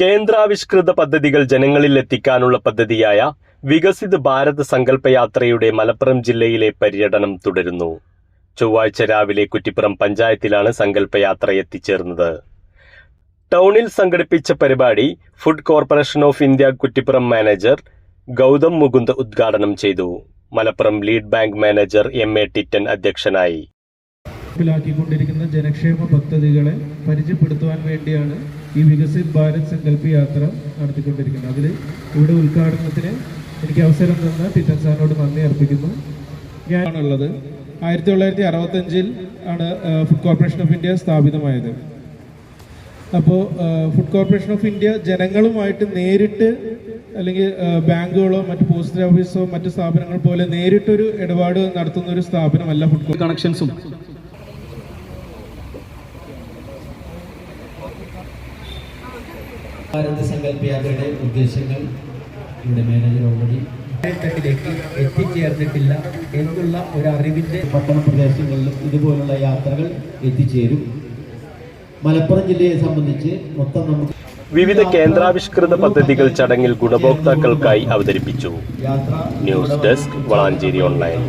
കേന്ദ്രാവിഷ്കൃത പദ്ധതികൾ ജനങ്ങളിൽ എത്തിക്കാനുള്ള പദ്ധതിയായ വികസിത് ഭാരത് സങ്കല്പയാത്രയുടെ മലപ്പുറം ജില്ലയിലെ പര്യടനം തുടരുന്നു. ചൊവ്വാഴ്ച രാവിലെ കുറ്റിപ്പുറം പഞ്ചായത്തിലാണ് സങ്കല്പയാത്ര എത്തിച്ചേർന്നത്. ടൗണിൽ സംഘടിപ്പിച്ച പരിപാടി food corporation of India Kuttippuram manager Gautham Mukund ഉദ്ഘാടനം ചെയ്തു. Malappuram lead bank manager M A Titan അധ്യക്ഷനായി. നടപ്പിലാക്കിക്കൊണ്ടിരിക്കുന്ന ജനക്ഷേമ പദ്ധതികളെ പരിചയപ്പെടുത്തുവാൻ വേണ്ടിയാണ് ഈ വികസിത് ഭാരത് സങ്കല്പ യാത്ര നടത്തിക്കൊണ്ടിരിക്കുന്നത്. അതിൽ ഇവിടെ ഉദ്ഘാടനത്തിന് എനിക്ക് അവസരം തന്ന ടിറ്റൻ സാറിനോട് നന്ദി അർപ്പിക്കുന്നു. ഞാനുള്ളത് ആയിരത്തി തൊള്ളായിരത്തി അറുപത്തഞ്ചിൽ ആണ് ഫുഡ് കോർപ്പറേഷൻ ഓഫ് ഇന്ത്യ സ്ഥാപിതമായത് അപ്പോൾ ഫുഡ് കോർപ്പറേഷൻ ഓഫ് ഇന്ത്യ ജനങ്ങളുമായിട്ട് നേരിട്ട് അല്ലെങ്കിൽ ബാങ്കുകളോ മറ്റ് പോസ്റ്റ് ഓഫീസോ മറ്റ് സ്ഥാപനങ്ങൾ പോലെ നേരിട്ടൊരു ഇടപാട് നടത്തുന്ന ഒരു സ്ഥാപനമല്ല ഫുഡ് കണക്ഷൻസും ഭാരത് സങ്കല്പ യാത്രയുടെ ഉദ്ദേശങ്ങൾ ഇവിടെ മാനേജർ ഓൾറെഡി എത്തിച്ചേർന്നിട്ടില്ല എന്നുള്ള ഒരു അറിവിന്റെ പട്ടണ പ്രദേശങ്ങളിലും ഇതുപോലുള്ള യാത്രകൾ എത്തിച്ചേരും. മലപ്പുറം ജില്ലയെ സംബന്ധിച്ച് മൊത്തം നമുക്ക് വിവിധ കേന്ദ്രാവിഷ്കൃത പദ്ധതികൾ ചടങ്ങിൽ ഗുണഭോക്താക്കൾക്കായി അവതരിപ്പിച്ചു. യാത്ര ന്യൂസ് ഡെസ്ക് വളാഞ്ചേരി ഓൺലൈൻ.